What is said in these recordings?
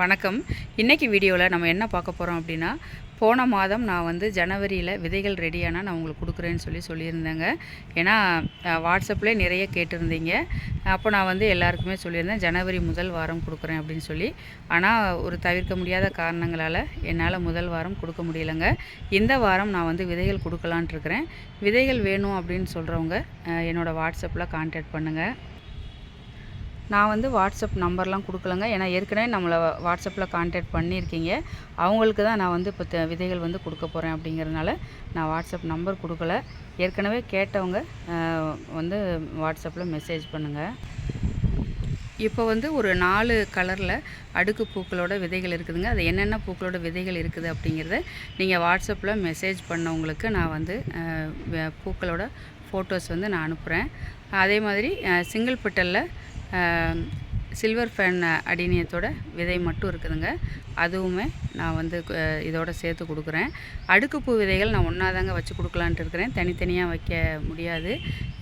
வணக்கம். இன்றைக்கி வீடியோவில் நம்ம என்ன பார்க்க போகிறோம் அப்படின்னா போன மாதம் நான் வந்து ஜனவரியில் விதைகள் ரெடியானால் நான் உங்களுக்கு கொடுக்குறேன்னு சொல்லி சொல்லியிருந்தேங்க. ஏன்னா வாட்ஸ்அப்லேயே நிறைய கேட்டிருந்தீங்க. அப்போ நான் வந்து எல்லாருக்குமே சொல்லியிருந்தேன் ஜனவரி முதல் வாரம் கொடுக்குறேன் அப்படின்னு சொல்லி. ஆனால் ஒரு தவிர்க்க முடியாத காரணங்களால் என்னால் முதல் வாரம் கொடுக்க முடியலைங்க. இந்த வாரம் நான் வந்து விதைகள் கொடுக்கலான்ட்டுருக்கிறேன் விதைகள் வேணும் அப்படின்னு சொல்கிறவங்க என்னோடய வாட்ஸ்அப்பில் கான்டாக்ட் பண்ணுங்கள் நான் வந்து வாட்ஸ்அப் நம்பர்லாம் கொடுக்கலங்க. ஏன்னா ஏற்கனவே நம்மளை வாட்ஸ்அப்பில் கான்டாக்ட் பண்ணியிருக்கீங்க. அவங்களுக்கு தான் நான் வந்து இப்போ த- விதைகள் வந்து கொடுக்க போகிறேன் அப்படிங்கிறதுனால நான் வாட்ஸ்அப் நம்பர் கொடுக்கல. ஏற்கனவே கேட்டவங்க வந்து வாட்ஸ்அப்பில் மெசேஜ் பண்ணுங்கள் இப்போ வந்து ஒரு நாலு கலரில் அடுக்கு பூக்களோட விதைகள் இருக்குதுங்க. அது என்னென்ன பூக்களோட விதைகள் இருக்குது அப்படிங்கிறத நீங்கள் வாட்ஸ்அப்பில் மெசேஜ் பண்ணவங்களுக்கு நான் வந்து பூக்களோட ஃபோட்டோஸ் வந்து நான் அனுப்புகிறேன் அதே மாதிரி சிங்கிள் பெட்டலில் சில்வர் ஃபேன் அடினியத்தோட விதை மட்டும் இருக்குதுங்க. அதுவுமே நான் வந்து இதோட சேர்த்து கொடுக்குறேன். அடுக்குப்பூ விதைகள் நான் ஒன்றா தாங்க வச்சு கொடுக்கலான்ட்டு இருக்கிறேன். தனித்தனியாக வைக்க முடியாது.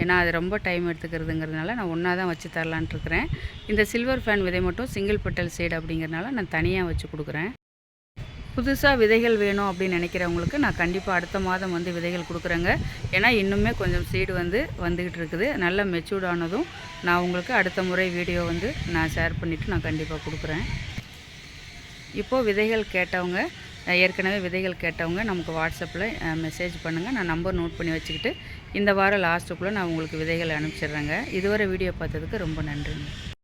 ஏன்னா அது ரொம்ப டைம் எடுத்துக்கிறதுங்கிறதுனால நான் ஒன்றா தான் வச்சு தரலான்ட்டு இருக்கிறேன். இந்த சில்வர் ஃபேன் விதை மட்டும் சிங்கிள் பெட்டல் சீடு அப்படிங்கிறதுனால நான் தனியாக வச்சு கொடுக்குறேன். புதுசாக விதைகள் வேணும் அப்படின்னு நினைக்கிறவங்களுக்கு நான் கண்டிப்பாக அடுத்த மாதம் வந்து விதைகள் கொடுக்குறேங்க. ஏன்னா இன்னுமே கொஞ்சம் சீடு வந்து வந்துக்கிட்டு இருக்குது. நல்லா மெச்சூர்ட் ஆனதும் நான் உங்களுக்கு அடுத்த முறை வீடியோ வந்து நான் ஷேர் பண்ணிவிட்டு நான் கண்டிப்பாக கொடுக்குறேன். இப்போது விதைகள் கேட்டவங்க ஏற்கனவே விதைகள் கேட்டவங்க நமக்கு வாட்ஸ்அப்பில் மெசேஜ் பண்ணுங்கள் நான் நம்பர் நோட் பண்ணி வச்சுக்கிட்டு இந்த வாரம் லாஸ்ட்டுக்குள்ளே நான் உங்களுக்கு விதைகள் அனுப்பிச்சிடுறேங்க. இதுவரை வீடியோ பார்த்ததுக்கு ரொம்ப நன்றிங்க.